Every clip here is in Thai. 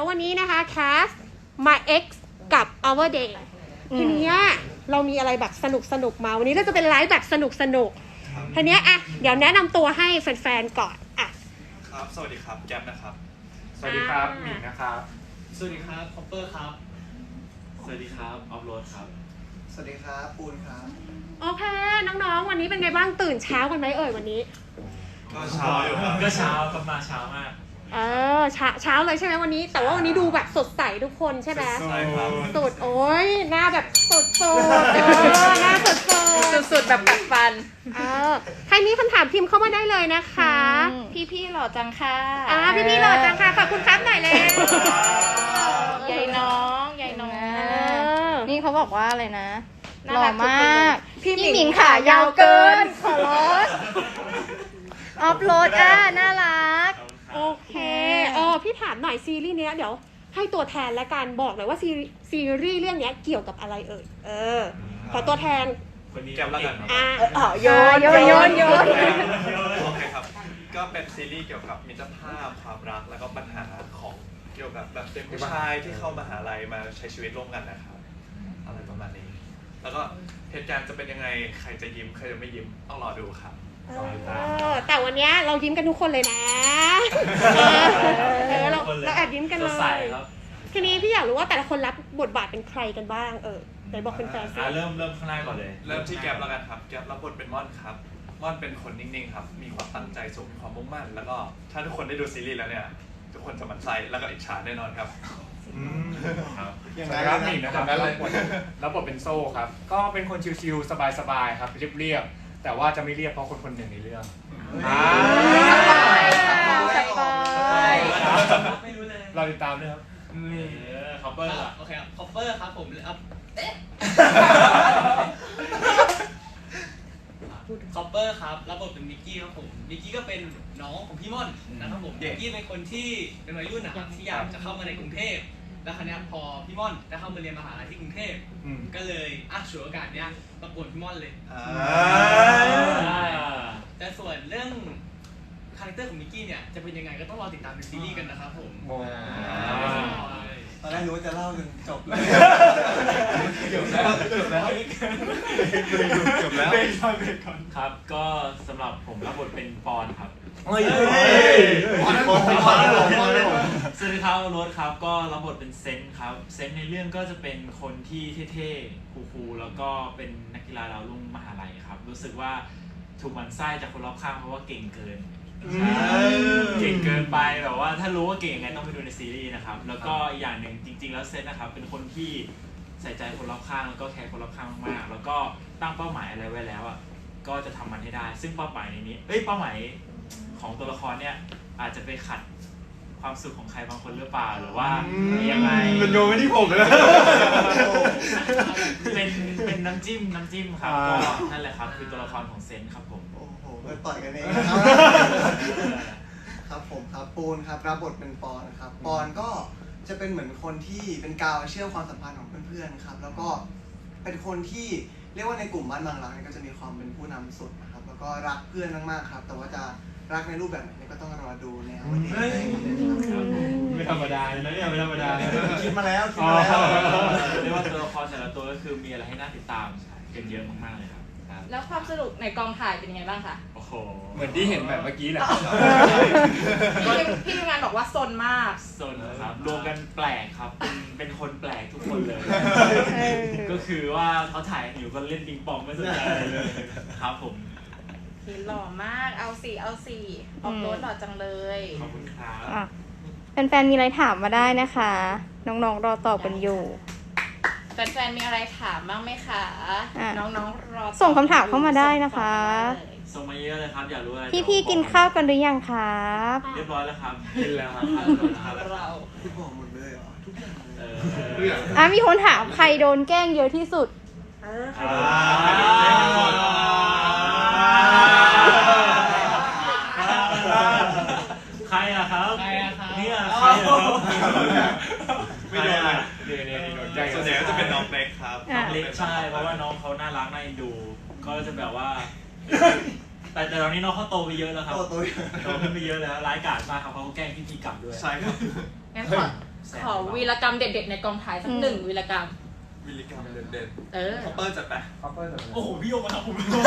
ยววันนี้นะคะ cast my ex กับ our day ทีเนี้ยเรามีอะไรแบบสนุกสนุกๆมา วันนี้เราจะเป็นไลฟ์แบบสนุกสนุกๆทีเนี้ยอะเดี๋ยวแนะนำตัวให้แฟนๆก่อนอะ ครับ สวัสดีครับ แก๊ปนะครับ สวัสดีครับอ่า หมิงนะครับ สวัสดีครับคอปเปอร์ครับ สวัสดีครับออฟโรดครับ สวัสดีครับปูนครับ โอเค น้องๆ วันนี้เป็นไงบ้างตื่นเช้ากันไหมเอ่ยวันนี้ ก็เช้าอยู่ครับ ก็เช้าก็มาเช้ามาก เออเช้าเช้าเลยใช่ไหมวันนี้ แต่ว่าวันนี้ดูแบบสดใสทุกคนใช่ไหมใช่ครับสุดโอ้ยหน้าแบบสดสดเออหน้าสดสดสุดๆแบบกัดฟันเออใครมีคำถามพิมพ์เข้ามาได้เลยนะคะพี่พี่ๆหล่อจังค่ะอ่าพี่พี่ๆหล่อจังค่ะขอบคุณครับหน่อยเลยยายน้องยายน้องเออนี่เขาบอกว่าอะไรนะน่าหล่อรักทุกมาคนเลยกพี่หมิงขายาวเกิน ขอร้องออฟโรดอะน่ารัก โอเคเออ พี่ถามหน่อยซีรีส์เนี้ยเดี๋ยวให้ตัวแทนและกันบอกเลยว่าซีรีส์ซีรีส์เรื่องเนี้ยเกี่ยวกับอะไรเอ่ยเออ ขอตัวแทนคนนี้แก๊ปแล้วกันอ่าอ๋อโยนโยนโยนโยนโอเคครับ ก็เป็นซีรีส์เกี่ยวกับมิตรภาพความรักแล้วก็ปัญหาของเกี่ยวกับแบบเป็นผู้ชายที่เข้ามหาลัยมาใช้ชีวิตร่วมกันนะครับอะไรประมาณนี้ แล้วก็เหตุการณ์จะเป็นยังไงใครจะยิ้มใครจะไม่ยิ้มต้องรอดูครับเออแต่วันเนี้ยเรายิ้มกันทุกคนเลยนะ เออเออเราเราแอบยิ้มกันเลสดใสย ครับทีนี้พี่อยากรู้ว่าแต่ละคนรับบทบาทเป็นใครกันบ้างเออไหนบอกเป็นแฟนๆสิอะเริ่มเริ่มข้างหน้าก่อนเลยเริ่มที่แก๊ปแล้วกันครับ แก๊ปรับบทเป็นม่อนครับ ม่อนเป็นคนนิ่งๆครับ มีความตั้งใจสูงมีความมุ่งมั่น แล้วก็ถ้าทุกคนได้ดูซีรีส์แล้วเนี่ย ทุกคนจะหมั่นไส้แล้วก็อิจฉาแน่นอนครับครับยังสไงวัสดีครับนะหมิงนะครับแล้วรับบทรับบทเป็นโซ่ครับ ก็เป็นคนชิวๆสบายๆครับเรียบๆแต่ว่าจะไม่เรียบเพราะคนคนหนึ่งในเรื่องอ่าสปอย ไม่รู้เลยเราติดตามด้วยครับเออคอปเปอร์ล่ะโอเคครับคอปเปอร์ครับผมเอาเอ๊ะคอปเปอร์ครับรับบทเป็นมิกกี้ครับผมมิกกี้ก็เป็นน้องของพี่ม่อนนะครับผมมิกกี้เป็นคนที่เป็นวัยรุ่นนะครับที่อยากจะเข้ามาในกรุงเทพแล้วคราวเนี้ยพอพี่ม่อนได้เข้ามาเรียนมหาลัยที่กรุงเทพอืมก็เลยอะฉวยโอกาสเนี้ยประกวดพี่ม่อนเลยอ่าแต่ส่วนเรื่อง คาแรคเตอร์ของมิกกี้เนี่ยจะเป็นยังไงก็ต้องรอติดตามในซีรีส์กันนะครับผมโอ้ตอนแรกรู้ว่าจะเล่าจนจบเลยจบแล้วจบแล้วจบแล้วครับ ก็สำหรับผมรับบทเป็นปอนครับ เฮ้ยพอแล้วผมพอแล้วผมพอแล้วผมสวัสดีครับโรสครับก็รับบทเป็นเซนต์ครับ เซนต์ในเรื่องก็จะเป็นคนที่เท่ๆคูลๆแล้วก็เป็นนักกีฬาดาวรุ่งมหาลัยครับ รู้สึกว่าถูกหมันไส้จากคนรอบข้างเพราะว่าเก่งเกิน เก่งเกินไปแบบว่าถ้ารู้ว่าเก่งยังไงต้องไปดูในซีรีส์นะครับ แล้วก็อีกอย่างหนึ่งจริง ๆ แล้วเซนนะครับ เป็นคนที่ใส่ใจคนรอบข้างแล้วก็แคร์คนรอบข้างมากๆแล้วก็ตั้งเป้าหมายอะไรไว้แล้วอะก็จะทำมันให้ได้ ซึ่งเป้าหมายในนี้เอ้ยเป้าหมายของตัวละครเนี่ยอาจจะไปขัดความสุขของใครบางคนหรือเปล่าหรือว่ายังไงมันโยนไม่ที่ผมเลยเป็นเป็นน้ำจิ้มน้ำจิ้มครับอ่าก็นั่นแหละครับคือตัวละครของเซนครับผม โอ้โหเปิดต่อยกันเองนะครับครับผมครับปูนครับรับบทเป็นปอนครับปอนก็จะเป็นเหมือนคนที่เป็นกาวเชื่อมความสัมพันธ์ของเพื่อนๆครับ แล้วก็เป็นคนที่เรียกว่าในกลุ่มบ้านบางรักเนี่ยก็จะมีความเป็นผู้นำสุดนะครับ แล้วก็รักเพื่อนมากๆครับ แต่ว่าจะรักในรูปแบบไหนเนี่ยก็ต้องรอดูในวันนี้ครับไม่ธรรมดาเลยนะเนี่ยไม่ธรรมดาเลยคิดมาแล้วคิดอ๋อมาแล้วเรียกว่าตัวละครแต่ละตัวก็คือมีอะไรให้น่าติดตามกันเยอะมากๆเลยครับครับ แล้วความสนุกในกองถ่ายเป็นยังไงบ้างคะโอ้โหเหมือนที่เห็นแบบเมื่อกี้แหละพี่พี่ทีมงานบอกว่าซนมาก โซนครับรวมกันแปลกครับเป็นเป็นคนแปลกทุกคนเลย ก็คือว่าเขาถ่ายอยู่ก็เล่นปิงปองไม่สนใจอะไรเลยครับผมพี่หล่อมากเอาสี่เอาสี่ออกรถหล่อจังเลยขอบคุณครับ อะแฟนๆมีอะไรถามมาได้นะคะ น้องๆรอตอบกันอยู่แฟนๆ มีอะไรถามบ้างไหมคะ อะน้องๆ รอตอบส่งคำถามเข้ามาได้นะคะ ส่งมาเยอะเลยครับ อยากรู้อะไรพี่ๆกินข้าวกันหรือยังครับ เรียบร้อยแล้วครับ กินแล้วครับครับเราพี่บอกหมดเลยเหรอทุกอย่างเลเอยออะมีคนถามใครโดนแกล้งเยอะที่สุดเออใครอ่า โดน ใครอะครับ ใครอะครับ เนี่ยใครอะครับ ไม่โดนเลย เนี่ยเนี่ยเนี่ยโดนใจ ส่วนใหญ่ก็จะเป็นน้องเล็กครับ อะ เล็กใช่ เพราะว่าน้องเขาน่ารักน่าเอ็นดู ก็จะแบบว่า แต่แต่ตอนนี้น้องเขาโตไปเยอะแล้วครับ โตโตโตขึ้นไปเยอะแล้วร้ายกาจมากครับเขาก็แกล้งพี่พีกลับด้วยใช่ครับงั้นขอขอวีรกรรมเด็ดๆในกองถ่ายสักหนึ่งวีรกรรม วิลลิกรรมเด่นเออ ๆคอปเปอร์จัดไปคอปเปอร์แบบโอ้โหพี่โยมาครับผมรู้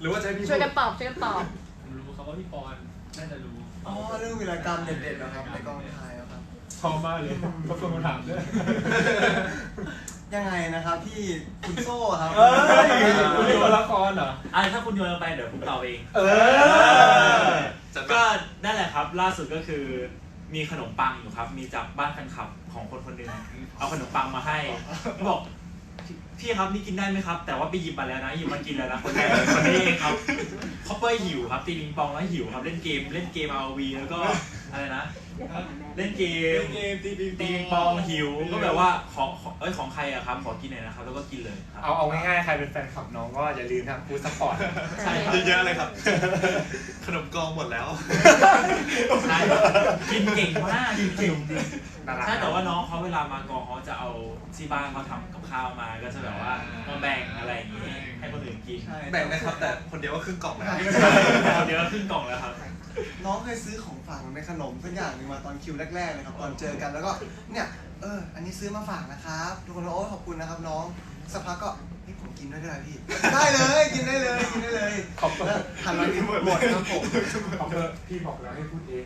หรือว่าจะให้พี่ช่วยพูดกันตอบช่วยกันตอบ ผมรู้ครับว่าพี่ปอนน่าจะรู้อ๋อเรื่องวีรกรรมเด็ดๆนะครับในกองถ่ายอะครับ ชอบมากเลยเขาส่งคำถามด้วยยังไงนะครับพี่คุณโซ่ครับเอ้ยคุณเป็นคนละครเหรออะถ้าคุณโยนลงไปเดี๋ยวผมตอบเอง เออ จัดไปก็นั่นแหละครับ ล่าสุดก็คือ มีขนมปังอยู่ครับ มีจากบ้านแฟนคลับของคนคนหนึ่งเอาขนมปังมาให้บอก พี่พี่ครับนี่กินได้ไหมครับ แต่ว่าไปหยิบมาแล้วนะหยิบมากินแล้วนะคนแรกคนนี้เองครับคอปเปอร์หิวครับตีลิงปองแล้วหิวครับเล่นเกมเล่นเกม RV แล้วก็อะไรนะ เล่นเกมเกมตีปิงตีลิงปองหิวก็แบบว่าขอขอเอ้ยของใครอะครับขอกินหน่อยนะครับแล้วก็กินเลยครับเอาเอาง่ายๆใครเป็นแฟนคลับน้องก็อย่าลืมทางฟูดซัพพอร์ตใช่ครับเยอะๆเลยครับ ขนมกองหมดแล้วใช่กินเก่งมากกินเก่งจริงน่ารักใช่แต่ว่าน้องเขาเวลามากองเขาจะเอาที่บ้านเขาทำกับข้าวมาก็จะแบบว่ามาแบ่งอะไรอย่างนี้ให้คนอื่นกินใช่แบ่งนะครับแต่คนเดียวก็ครึ่งกล่องแล้วเดี๋ยวขึ้นกล่องแล้วครับ น้องเคยซื้อของฝากมันเป็นขนมสักอย่างหนึ่งมาตอนคิวแรกๆเลยครับตอนเจอกันแล้วก็เนี่ยเอออันนี้ซื้อมาฝากนะครับทุกคนก็โอ้ขอบคุณนะครับน้องสักพักก็เฮ้ยผมกินด้วยได้ไหมพี่ ได้เลยกินได้เลยกินได้เลยขอบคุณแล้วหันมากินหมดหมดครับผมขอบคุณพี่บอกแล้วให้พูดเอง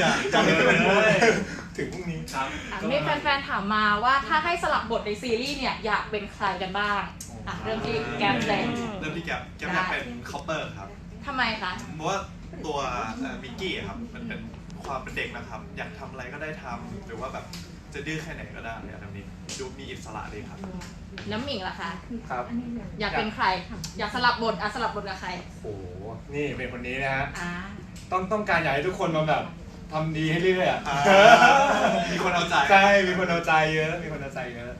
อย่าจำไม่เป็นเลย ถึงพรุ่งนี้ ครับ อะมีแฟนๆถามมาว่าถ้าให้สลับบทในซีรีส์เนี่ยอยากเป็นใครกันบ้างอะเริ่มที่แกมเลย เริ่มที่แก๊ปแก๊ปอยากเป็นคอปเปอร์ครับ ทำไมคะ เพราะว่าตัวเอ่อมิกกี้อะครับมันเป็นความเป็นเด็กนะครับ อยากทำอะไรก็ได้ทำหรือว่าแบบจะดื้อแค่ไหนก็ได้อะไรแบบนี้ดูมีอิสระดีครับ น้ำหมิงล่ะคะ ครับ อยากเป็นใคร อยากสลับบทอะสลับบทกับใครโอ้โห นี่เป็นคนนี้นะฮะ อ่า ต้องต้องการอยากให้ทุกคนมาแบบ ทำดีให้เรื่อยๆอะอ่ามีคนเอาใจ ใช่มีคนเอาใจเยอะ มีคนเอาใจเยอะ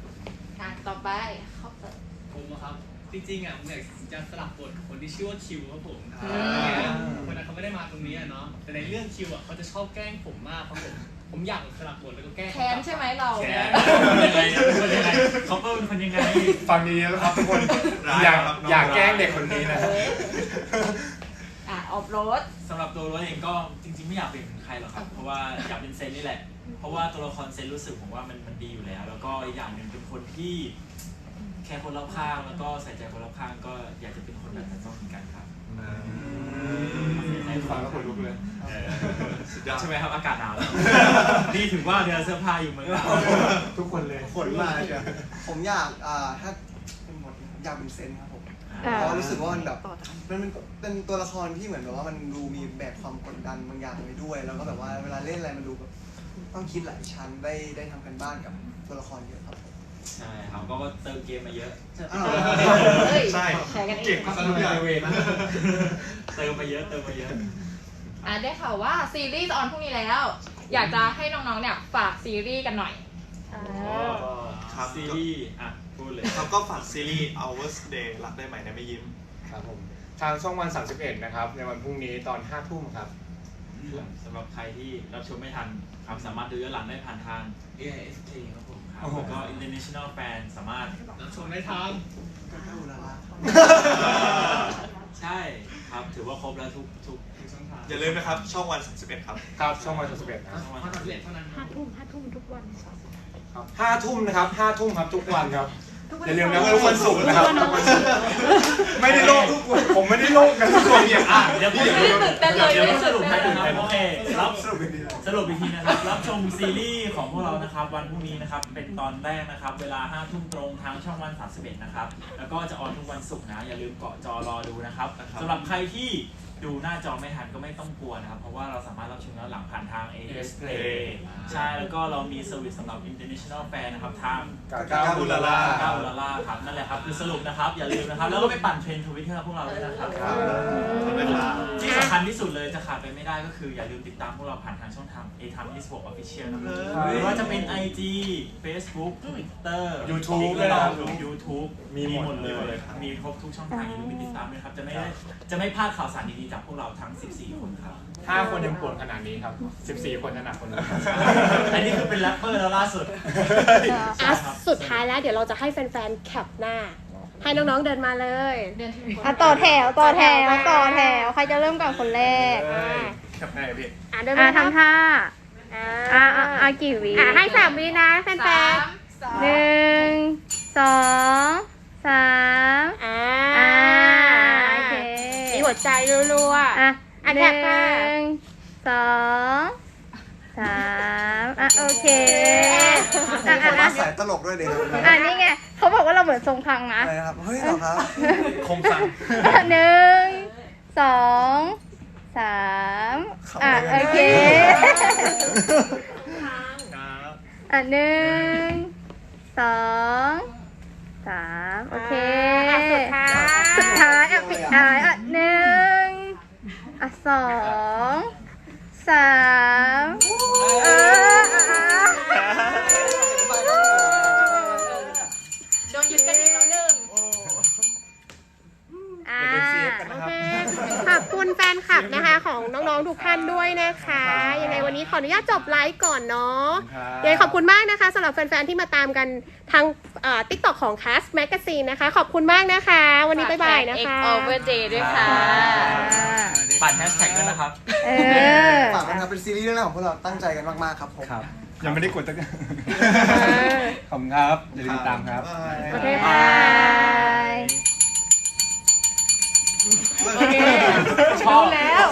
อะต่อไปเขาเปิด ผมอะครับ จริงๆอะผมอยากจะสลับบทกับคนที่ชื่อว่าคิวครับผมอ่าคนนั้นเขาไม่ได้มาตรงนี้อะเนาะแต่ในเรื่องคิวอะเขาจะชอบแกล้งผมมากครับผมผมอยากสลับบทแล้วก็แกล้งแค้นใช่ไหมเรา แขนเป็นยังไงเป็นคนยังไงคอปเปอร์เป็นคนยังไง ฟังดีๆนะครับทุกคน ร้ายอยากครับน้องอยากร้ายแกล้งเด็กคนนี้นะ เออ อะออฟโรด สำหรับตัวรถเองก็จริงๆไม่อยากเป็นใครหรอกครับ เพราะว่าอยากเป็นเซนนี่แหละ เพราะว่าตัวละครเซนรู้สึกผมว่ามันมันดีอยู่แล้ว แล้วก็อีกอย่างหนึ่งเป็นคนที่แค่คนรอบข้างแล้วก็ใส่ใจคนรอบข้างก็อยากจะเป็นคนแบบนั้นต้องเหมือนกันครับให้ฟังแล้วขนลุกเลย เออสุดยอดใช่ไหมครับอากาศหนาวแล้ว นี่ถึงว่าเดือนเสื้อผ้าอยู่เมืองหนาวทุกคนเลย ขนมาเชียว ผมอยากอ่าถ้าเป็นหมด อยากเป็นเซนครับผมอ่าเพราะรู้สึกว่ามันแบบมันเป็นเป็นตัวละครที่เหมือนแบบว่ามันดูมีแบกความกดดันบางอย่างไว้ด้วย แล้วก็แบบว่าเวลาเล่นอะไรมันดูแบบต้องคิดหลายชั้นได้ได้ทำกันบ้านกับตัวละครเยอะครับผมใช่ครับก็เติมเกมมาเยอะอ้าวเฮ้ยใช่แชร์กันเอเก่งงมากทุกอย่างเติมมาเยอะเติมมาเยอะ อะได้ข่าวว่าซีรีส์ออนพรุ่งนี้แล้ว อยากจะให้น้องๆเนี่ยฝากซีรีส์กันหน่อย ครับซีรีส์อะ พูดเลยครับก็ฝากซีรีส์ Hours Day รักได้ใหม่ในไม่ยิ้ม ครับผมทางช่องวัน 31 นะครับ ในวันพรุ่งนี้ตอน 5 ทุ่มครับ สำหรับใครที่รับชมไม่ทันครับสามารถดูย้อนหลังได้ผ่านทาง AIS Play ครับผมครับโอ้โหแล้วก็ International Fan สามารถรับชมได้ทางก็เท่าละละใช่ครับถือว่าครบแล้วทุกทุกทุกช่องทางอย่าลืมนะครับ ช่องวัน 31 ครับ ครับช่องวัน 31 นะช่องวันข้อตัดเล็เท่านั้นนะห้าทุ่มห้าทุ่มทุกวัน ครับ5ทุ่มนะครับ5ทุ่มครับทุกวันครับ อย่าลืมนะว่าทุกวันศุกร์นะครับทุกวันศุกร์ไม่ได้โลกผมไม่ได้โลกนะทุกคนเนี่ยอะเดี๋ยวพูดไม่ได้ตื่นเต้นเลยเดี๋ยวไม่ได้สรุปให้ตื่นดูเต้นครับโอเครับสรุปเป็นดีสรุปอีกทีนะครับรับชมซีรีส์ของพวกเรานะครับ วันพรุ่งนี้นะครับเป็นตอนแรกนะครับ เวลา5ทุ่มตรงทางช่องวัน31นะครับแล้วก็จะออนทุกวันศุกร์นะอย่าลืมเกาะจอรอดูนะครับนะครับสำหรับใครที่ ดูหน้าจอไม่ทันก็ไม่ต้องกลัวนะครับ เพราะว่าเราสามารถรับชมย้อนหลังผ่านทาง AS Play ใช่ แล้วก็เรามีเซอร์วิสสำหรับ International Fan นะครับ ทางกาก้าบุลาล่าก้าวลาล่าครับ นั่นแหละครับ คือสรุปนะครับ อย่าลืมนะครับ แล้วก็ไปปั่นเทรนด์ทวิตเตอร์พวกเราด้วยนะครับครับขอบคุณครับที่สำคัญที่สุดเลยจะขาดไปไม่ได้ก็คืออย่าลืมติดตามพวกเราผ่านทางช่องทาง a t i m e 26 Official นะครับไม่ว่าจะเป็น IG Facebook Twitter YouTube TikTok ด้วยนะครับ YouTube มีหมดหมดเลยเลยครับมีครบทุกช่องทางอย่าลืมไปติดตามด้วยครับ จะไม่ได้จะไม่พลาดข่าวสารดีๆจากพวกเราทั้ง 14 คนครับ5คนยังปวดขนาดนี้ครับ 14 คนจะหนักคนนี้อันนี้คือเป็นแรปเปอร์แล้วล่าสุด อะสุดท้ายแล้วเดี๋ยวเราจะให้แฟนๆ แคปหน้า ให้น้องๆเดินมาเลยเดือนที่มีคนอะต่อแถวต่อแถวต่อแถว ใครจะเริ่มก่อนคนแรกทำไงพี่ อะเดินอะมาครับทำท่าอ่าอะอะอะกี่วิอะให้สามวินะแฟสานมสองหนึ่งสองสาม ๆอ่า อ่าโอเค มีหัวใจ รัวๆอะอะหแท็นึ่กค่ะงสองสามอะโอเคอะมีคอะนอะมาสายตลกด้วยเลยครับอะนี่ไงเขาบอกว่าเราเหมือนทรงพังนะอะไรนะครับ เฮ้ยเหรอครับ คมสันอะหนึ่งสองสามอะโอเค ครับอะหนึ่งสองสามโอเค อะสุดท้ายสุดท้ายอะปิดท้ายอะหนึ่งอะ สองสามเอออะอะโดนยึดกันอีกแล้วหนึ่งอะเดี๋ยวเป็น CF กันโอเคขอบคุณแฟนคลับนะคะของน้องๆทุกท่านด้วยนะคะ ยังไงวันนี้ขออนุญาตจบไลฟ์ก่อนเนาะยังไงขอบคุณมากนะคะสำหรับแฟนๆที่มาตามกันทาง ติ๊กต็อกของ Cast Magazine นะคะ ขอบคุณมากนะคะ วันนี้บ๊ายบายนะคะ X over day ด้วยค่ะ ปั่นแฮชแท็กด้วยนะครับ เออ ฝากนะครับเป็นซีรีส์เรื่องแรกของพวกเราตั้งใจกันมากๆครับผม ครับ ยังไม่ได้กดตั้งอขอบคุณครับ อย่าลืมติดตามครับ โอเคบาค่ะยโอเครู้แล้ว